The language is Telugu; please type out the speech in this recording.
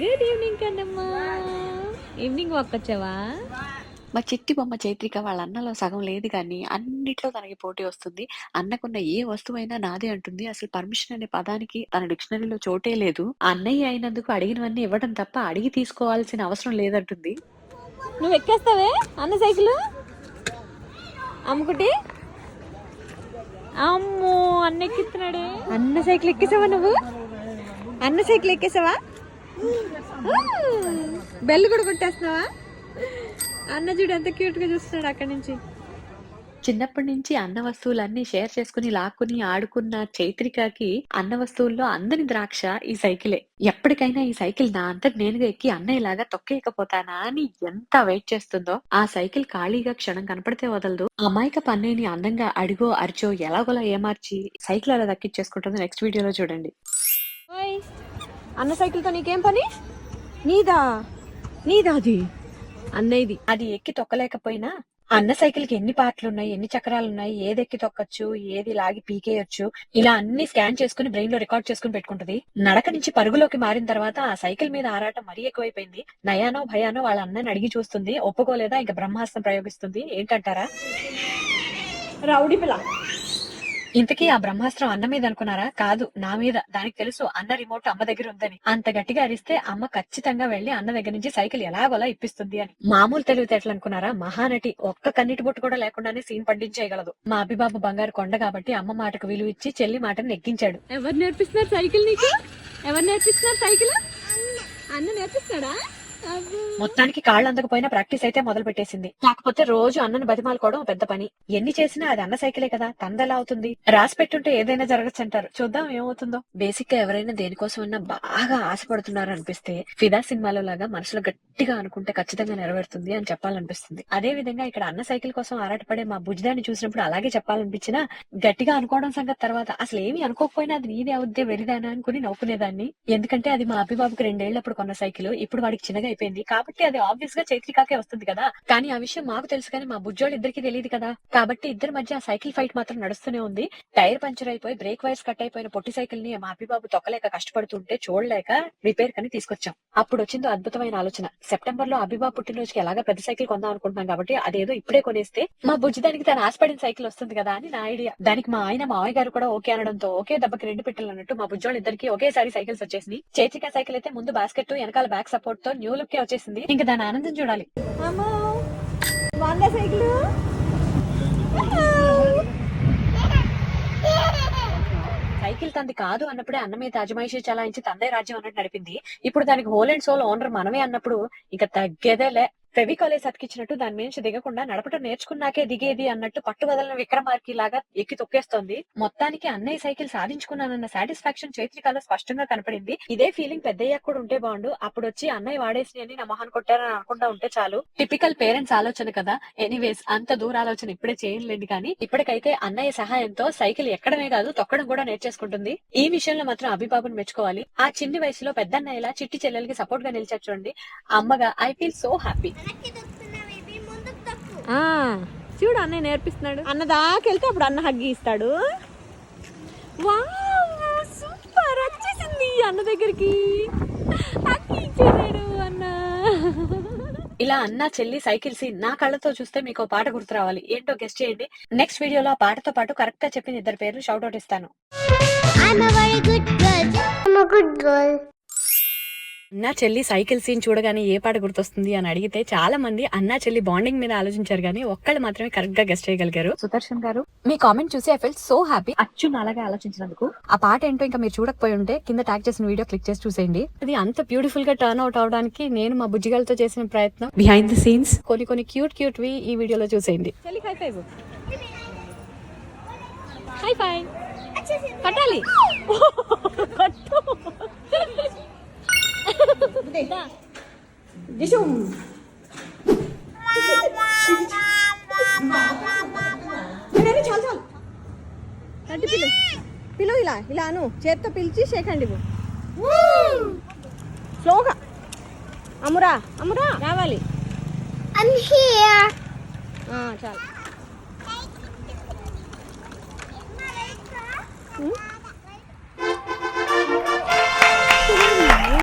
గుడ్ ఈవినింగ్ కన్నమ్మా. ఈవినింగ్ వాక్ వచ్చావా మా చిట్టి బొమ్మ చైత్రిక వాళ్ళ అన్నలో సగం లేదు కానీ అన్నిట్లో తనకి పోటీ వస్తుంది. అన్నకున్న ఏ వస్తువైనా నాదే అంటుంది. అసలు పర్మిషన్ అనే పదానికి తన డిక్షనరీలో చోటే లేదు. అన్నయ్య అయినందుకు అడిగినవన్నీ ఇవ్వడం తప్ప అడిగి తీసుకోవాల్సిన అవసరం లేదంటుంది. నువ్వు ఎక్కేస్తావే? అన్న సైకిల్? అమ్ముకుటి? అమ్మో అన్న ఎక్కిస్తున్నాడే. అన్న సైకిల్ ఎక్కేసావా నువ్వు? అన్న సైకిల్ ఎక్కేసావా? బెల్ కూడా కొట్టేస్తున్నావా? అన్న చూడు ఎంత క్యూట్గా చూస్తున్నాడు అక్కడి నుంచి. చిన్నప్పటి నుంచి అన్న వస్తువులన్నీ షేర్ చేసుకుని లాక్కుని ఆడుకున్న చైత్రికకి అన్న వస్తువుల్లో అందని ద్రాక్ష ఈ సైకిలే. ఎప్పటికైనా ఈ సైకిల్ నా అంతటి నేనుగా ఎక్కి అన్నయ్యలాగా తొక్కేయకపోతానా అని ఎంత వెయిట్ చేస్తుందో ఆ సైకిల్ ఖాళీగా క్షణం కనపడితే వదలదు. అమాయక పన్నయ్యని అందంగా అడిగో అరిచో ఎలాగోలా ఏమార్చి సైకిల్ అలా దక్కిచ్చేసుకుంటుందో. నెక్స్ట్ వీడియోలో చూడండి. అన్న సైకిల్తో నీకేం పని? నీదా? నీదా అది? అన్నయ్యది. అది ఎక్కి తొక్కలేకపోయినా అన్న సైకిల్కి ఎన్ని పార్ట్లు ఉన్నాయి ఎన్ని చక్రాలు ఉన్నాయి ఏది ఎక్కి తొక్కచ్చు ఏది లాగి పీకేయొచ్చు ఇలా అన్ని స్కాన్ చేసుకుని బ్రెయిన్లో రికార్డ్ చేసుకుని పెట్టుకుంటది. నడక నుంచి పరుగులోకి మారిన తర్వాత ఆ సైకిల్ మీద ఆరాటం మరీ ఎక్కువైపోయింది. నయానో భయానో వాళ్ళ అన్నని అడిగి చూస్తుంది. ఒప్పుకోలేదా? ఇంకా బ్రహ్మాస్త్రం ప్రయోగిస్తుంది. ఏంటంటారా? రౌడీ పిల్ల. ఇంతకీ ఆ బ్రహ్మాస్త్రం అన్న మీద అనుకున్నారా? కాదు నా మీద. దానికి తెలుసు అన్న రిమోట్ అమ్మ దగ్గర ఉందని. అంత గట్టిగా అరిస్తే అమ్మ ఖచ్చితంగా వెళ్ళి అన్న దగ్గర నుంచి సైకిల్ ఎలాగోలా ఇప్పిస్తుంది అని. మామూలు తెలివితేటలు అనుకున్నారా? మహానటి ఒక్క కన్నిటి బొట్టు కూడా లేకుండానే సీన్ పండించేయగలదు. మా అభిబాబు బంగారు కొండ కాబట్టి అమ్మ మాటకు విలువ ఇచ్చి చెల్లి మాటను నెగ్గించాడు. ఎవరు నేర్పిస్తున్నారు సైకిల్ నీకు? ఎవరు నేర్పిస్తున్నారు సైకిల్? అన్న నేర్పిస్తాడా? మొత్తానికి కాళ్ళు అందకపోయినా ప్రాక్టీస్ అయితే మొదలు పెట్టేసింది కాకపోతే రోజు అన్నను బతిమాలుకోవడం పెద్ద పని. ఎన్ని చేసినా అది అన్న సైకిలే కదా. తందలా అవుతుంది? రాసి పెట్టుంటే ఏదైనా జరగచ్చు అంటారు చూద్దాం ఏమవుతుందో. బేసిక్గా ఎవరైనా దేనికోసం ఉన్నా బాగా ఆశపడుతున్నారు అనిపిస్తే ఫిదా సినిమాలో లాగా మనసులో గట్టిగా అనుకుంటే ఖచ్చితంగా నెరవేరుతుంది అని చెప్పాలనిపిస్తుంది. అదే విధంగా ఇక్కడ అన్న సైకిల్ కోసం ఆరాటపడే మా బుజ్జిదాన్ని చూసినప్పుడు అలాగే చెప్పాలనిపించినా గట్టిగా అనుకోవడం సంగతి తర్వాత అసలు ఏమీ అనుకోకపోయినా అది నీదే అవుద్దే వెరిదానా అనుకుని నవ్వుకునేదాన్ని. ఎందుకంటే అది మా అభిబాబుకి రెండేళ్ళప్పుడు కొన్న సైకిల్. ఇప్పుడు వాడికి చిన్నగా అయిపోయింది. కాబట్టి అది ఆబ్వియస్గా చైత్రికాకే వస్తుంది కదా. కానీ ఆ విషయం మాకు తెలుసు కానీ మా బుజ్జోళ్ళు ఇద్దరికి తెలియదు కదా. కాబట్టి ఇద్దరి మధ్య ఆ సైకిల్ ఫైట్ మాత్రం నడుస్తూనే ఉంది. టైర్ పంచర్ అయిపోయి బ్రేక్ వైర్స్ కట్ అయిపోయిన పొట్టి సైకిల్ని మా అభిబాబు తొక్కలేక కష్టపడుతుంటే చూడలేక రిపేర్ కని తీసుకొచ్చాం. అప్పుడు వచ్చిందో అద్భుతమైన ఆలోచన. సెప్టెంబర్లో అభిబాబు పుట్టినరోజుకి ఎలాగా పెద్ద సైకిల్ కొందాం అనుకుంటున్నాం కాబట్టి అదేదో ఇప్పుడే కొనేస్తే మా బుజ్జి దానికి తను ఆశపడిన సైకిల్ వస్తుంది కదా అని నా ఐడియా. దానికి మా ఆయన మా గారు కూడా ఓకే అనడంతో ఒకే దెబ్బకి రెండు పెట్టాలన్నట్టు మా బుజ్జోళ్ళు ఇద్దరికి ఒకేసారి సైకిల్స్ వచ్చేసింది చైత్రిక సైకిల్ అయితే ముందు బాస్కెట్ వెనకాల బ్యాక్ సపోర్ట్తో న్యూలు లుక్ కే వచ్చేసింది. ఇంకా దాని ఆనందం చూడాలి. సైకిల్? సైకిల్ తంది కాదు అన్నప్పుడే అన్న మీద అజమాయిషి చలాయించి తందే రాజ్యం అన్నట్టు నడిపింది. ఇప్పుడు దానికి హోల్ అండ్ సోల్ ఓనర్ మనమే అన్నప్పుడు ఇంకా తగ్గేదేలే. ఫెవికాలే సతికిచ్చినట్టు దాని మీద నుంచి దిగకుండా నడపటం నేర్చుకున్నాకే దిగేది అన్నట్టు పట్టు వదలని విక్రమార్కి లాగా ఎక్కి తొక్కేస్తోంది. మొత్తానికి అన్నయ్య సైకిల్ సాధించుకున్నానన్న సాటిస్ఫాక్షన్ చైత్రికలో స్పష్టంగా కనపడింది. ఇదే ఫీలింగ్ పెద్దయ్యాక కూడా ఉంటే బాగుండు. అప్పుడు వచ్చి అన్నయ్య వాడేసి అని నా మొహన్ కొట్టారని అనుకుంటా ఉంటే చాలు. టిపికల్ పేరెంట్స్ ఆలోచన కదా. ఎనీవేస్ అంత దూర ఆలోచన ఇప్పుడే చేయలేదు కానీ ఇప్పటికైతే అన్నయ్య సహాయంతో సైకిల్ ఎక్కడమే కాదు తొక్కడం కూడా నేర్చేసుకుంటుంది. ఈ విషయంలో మాత్రం అభిబాబుని మెచ్చుకోవాలి. ఆ చిన్ని వయసులో పెద్దన్నయ్యలా చిట్టి చెల్లెలకి సపోర్ట్గా నిలిచారు చూడండి. అమ్మగా ఐ ఫీల్ సో హ్యాపీ చూడు అన్నయ్య నేర్పిస్తున్నాడు. అన్న దాకెళ్తే అప్పుడు అన్న హగ్గి ఇస్తాడు. వావ్ సూపర్ వచ్చేసింది అన్న దగ్గరికి. హగ్గి ఇచ్చేసాడు అన్న. ఇలా అన్న చెల్లి సైకిల్ సీన్ నా కళ్ళతో చూస్తే మీకు పాట గుర్తు రావాలి. ఏంటో గెస్ట్ చేయండి. నెక్స్ట్ వీడియోలో ఆ పాటతో పాటు కరెక్ట్గా చెప్పిన ఇద్దరు పేర్లు షౌట్ అవుట్ ఇస్తాను. a అన్నా చెల్లి సైకిల్ సీన్ చూడగానే ఏ పాట గుర్తొస్తుంది అని అడిగితే చాలా మంది అన్నా చెల్లి బాండింగ్ మీద ఆలోచించారు కానీ ఒక్కళ్ళు మాత్రమే కరెక్ట్గా గెస్ట్ చేయగలిగారు. సుదర్శన్ గారు మీ కామెంట్ చూసి ఐ ఫెల్ సో హ్యాపీ అచ్చు అలాగే ఆలోచించినందుకు. ఆ పాట ఏంటో ఇంకా మీరు చూడకపోయి ఉంటే కింద ట్యాగ్ చేసిన వీడియో క్లిక్ చేసి చూసేయండి. ఇది అంత బ్యూటిఫుల్గా టర్న్ అవుట్ అవడానికి నేను మా బుజ్జిగాలతో చేసిన ప్రయత్నం. బిహైండ్ ది సీన్స్ కొన్ని కొన్ని క్యూట్ క్యూట్ వి ఈ వీడియోలో చూసేయండి. చెల్లి దిశుం. చాలు చాలు. పిలు. పిలు ఇలా ఇలా అను. చేత్తో పిలిచి షేకండి స్లోగా. అమ్మురా అమ్మురా రావాలి. చాలు.